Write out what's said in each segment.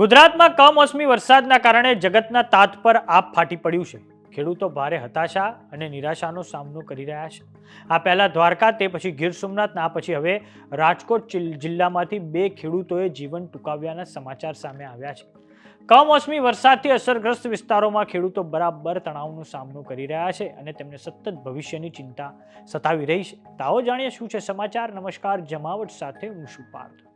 ગુજરાતમાં કમોસમી વરસાદના કારણે જગતના તાત પર આપ ફાટી પડ્યું છે. ખેડૂતો ભારે હતાશા અને નિરાશાનો સામનો કરી રહ્યા છે. આ પહેલા દ્વારકા, તે પછી ગીર સોમનાથ આ પછી હવે રાજકોટ જિલ- જિલ્લામાંથી બે ખેડૂતોએ જીવન ટૂંકાવ્યાના સમાચાર સામે આવ્યા છે. કમોસમી વરસાદથી અસરગ્રસ્ત વિસ્તારોમાં ખેડૂતો બરાબર તણાવનો સામનો કરી રહ્યા છે અને તેમને સતત ભવિષ્યની ચિંતા સતાવી રહી છે. તાઓ જાણીએ શું છે સમાચાર? નમસ્કાર, જમાવટ સાથે હું શું પાર્થ.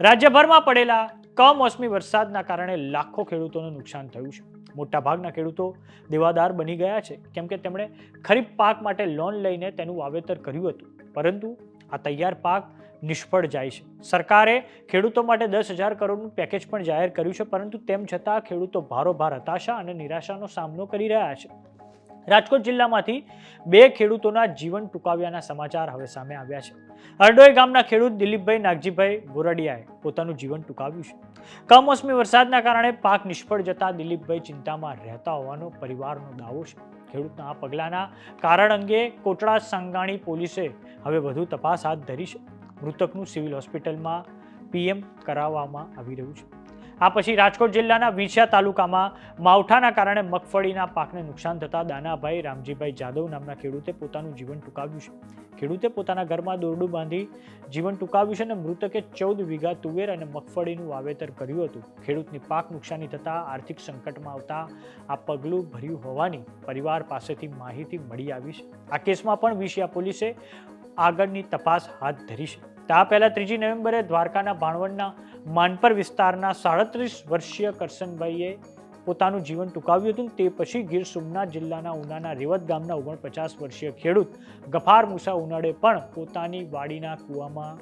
રાજ્યભરમાં પડેલા કમોસમી વરસાદના કારણે લાખો ખેડૂતોને નુકસાન થયું છે. મોટાભાગના ખેડૂતો દેવાદાર બની ગયા છે. કેમ કે તેમણે ખરીફ પાક માટે લોન લઈને તેનું વાવેતર કર્યું હતું. પરંતુ આ તૈયાર પાક નિષ્ફળ જાય છે. સરકારે ખેડૂતો માટે દસ હજાર કરોડનું પેકેજ પણ જાહેર કર્યું છે. પરંતુ તેમ છતાં ખેડૂતો ભારોભાર હતાશા અને નિરાશાનો સામનો કરી રહ્યા છે. રાજકોટ જિલ્લામાંથી બે ખેડૂતોના જીવન ટૂંકાવ્યાના સમાચાર હવે સામે આવ્યા છે. અરડોઈ ગામના ખેડૂત દિલીપભાઈ નાગજીભાઈ બોરડિયાએ પોતાનું જીવન ટૂંકાવ્યું છે. કમોસમી વરસાદના કારણે પાક નિષ્ફળ જતા દિલીપભાઈ ચિંતામાં રહેતા હોવાનો પરિવારનો દાવો છે. ખેડૂતના આ પગલાંના કારણ અંગે કોટડા સાંગાણી પોલીસે હવે વધુ તપાસ હાથ ધરી છે. મૃતકનું સિવિલ હોસ્પિટલમાં પીએમ કરાવવામાં આવી રહ્યું છે. આ પછી રાજકોટ જિલ્લાના વિંછિયા તાલુકામાં માવઠાના કારણે મગફળીના પાકને નુકસાન થતા દાનાભાઈ રામજીભાઈ જાદવ નામના ખેડૂતે પોતાનું જીવન ટૂંકાવ્યું છે. ખેડૂતે પોતાના ઘરમાં દોરડું બાંધી જીવન ટૂંકાવ્યું છે અને મૃતકે ચૌદ વીઘા તુવેર અને મગફળીનું વાવેતર કર્યું હતું. ખેડૂતની પાક નુકસાની થતાં આર્થિક સંકટમાં આવતા આ પગલું ભર્યું હોવાની પરિવાર પાસેથી માહિતી મળી આવી છે. આ કેસમાં પણ વિશિયા પોલીસે આગળની તપાસ હાથ ધરી છે. તો આ પહેલા ત્રીજી નવેમ્બરે દ્વારકાના ભાણવડના માનપર વિસ્તારના સાડત્રીસ વર્ષીય કરસનભાઈએ પોતાનું જીવન ટૂંકાવ્યું હતું. તે પછી ગીર સોમનાથ જિલ્લાના ઉનાના રેવત ગામના ઓગણપચાસ વર્ષીય ખેડૂત ગફાર મુસા ઉનાળે પણ પોતાની વાડીના કૂવામાં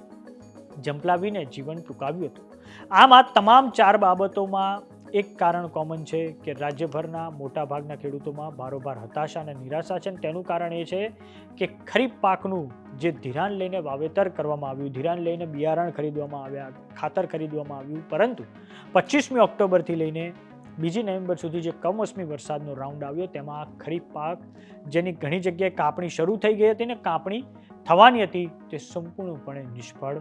જંપલાવીને જીવન ટૂંકાવ્યું હતું. આમ આ તમામ ચાર બાબતોમાં એક કારણ કોમન છે કે રાજ્યભરના મોટાભાગના ખેડૂતોમાં ભારોભાર હતાશા અને નિરાશા છે અને તેનું કારણ એ છે કે ખરીફ પાકનું જે ધિરાણ લઈને વાવેતર કરવામાં આવ્યું, ધિરાણ લઈને બિયારણ ખરીદવામાં આવ્યા, ખાતર ખરીદવામાં આવ્યું, પરંતુ પચીસમી ઓક્ટોબરથી લઈને બીજી નવેમ્બર સુધી જે કમોસમી વરસાદનો રાઉન્ડ આવ્યો, તેમાં આ ખરીફ પાક જેની ઘણી જગ્યાએ કાપણી શરૂ થઈ ગઈ હતી ને કાપણી થવાની હતી, તે સંપૂર્ણપણે નિષ્ફળ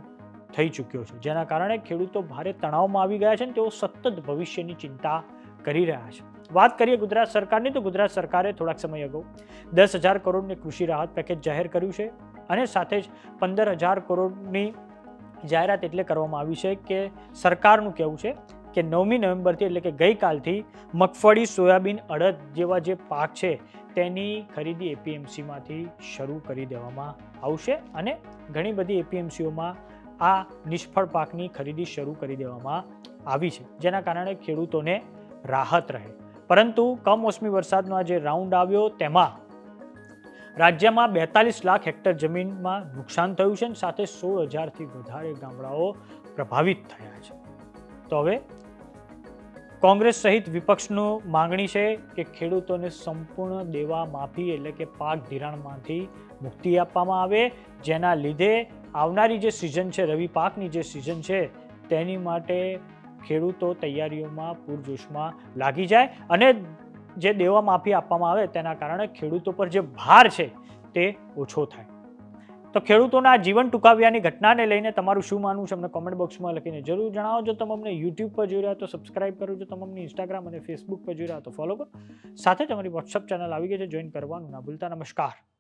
થઈ ચૂક્યો છે. જેના કારણે ખેડૂતો ભારે તણાવમાં આવી ગયા છે અને તેઓ સતત ભવિષ્યની ચિંતા કરી રહ્યા છે. વાત કરીએ ગુજરાત સરકારની, તો ગુજરાત સરકારે થોડાક સમય અગાઉ દસ હજાર કરોડની કૃષિ રાહત પેકેજ જાહેર કર્યું છે અને સાથે જ પંદર હજાર કરોડની જાહેરાત એટલે કરવામાં આવી છે કે સરકારનું કહેવું છે કે નવમી નવેમ્બરથી એટલે કે ગઈકાલથી મગફળી, સોયાબીન અડદ જેવા જે પાક છે તેની ખરીદી એપીએમસીમાંથી શરૂ કરી દેવામાં આવશે અને ઘણી બધી એપીએમસીઓમાં આ નિષ્ફળ પાકની ખરીદી શરૂ કરી દેવામાં આવી છે, જેના કારણે ખેડૂતોને રાહત રહે. પરંતુ કમોસમી વરસાદનો આ જે રાઉન્ડ આવ્યો, તેમાં રાજ્યમાં બેતાલીસ લાખ હેક્ટર જમીનમાં નુકસાન થયું છે અને સાથે સોળ હજારથી વધારે ગામડાઓ પ્રભાવિત થયા છે. તો હવે કોંગ્રેસ સહિત વિપક્ષનું માંગણી છે કે ખેડૂતોને સંપૂર્ણ દેવા માફી એટલે કે પાક ધિરાણમાંથી મુક્તિ આપવામાં આવે, જેના લીધે આવનારી જે સિઝન છે, રવિ પાકની જે સિઝન છે, તેની માટે ખેડૂતો તૈયારીઓમાં પૂરજોશમાં લાગી જાય અને જે દેવા માફી આપવામાં આવે તેના કારણે ખેડૂતો પર જે ભાર છે, તે ઓછો થાય. તો ખેડૂતોના જીવન ટૂંકાવ્યાની ઘટનાને લઈને તમારું શું માનવું છે, અમને કોમેન્ટ બોક્સમાં લખીને જરૂર જણાવો. જો તમે અમને યુટ્યુબ પર જોઈ રહ્યા તો સબસ્ક્રાઇબ કરો. જો તમે અમને ઇન્સ્ટાગ્રામ અને ફેસબુક પર જોઈ રહ્યા તો ફોલો કરો. સાથે જ અમારી વોટ્સઅપ ચેનલ આવી ગઈ છે જોઈન કરવાનું ના ભૂલતા. નમસ્કાર.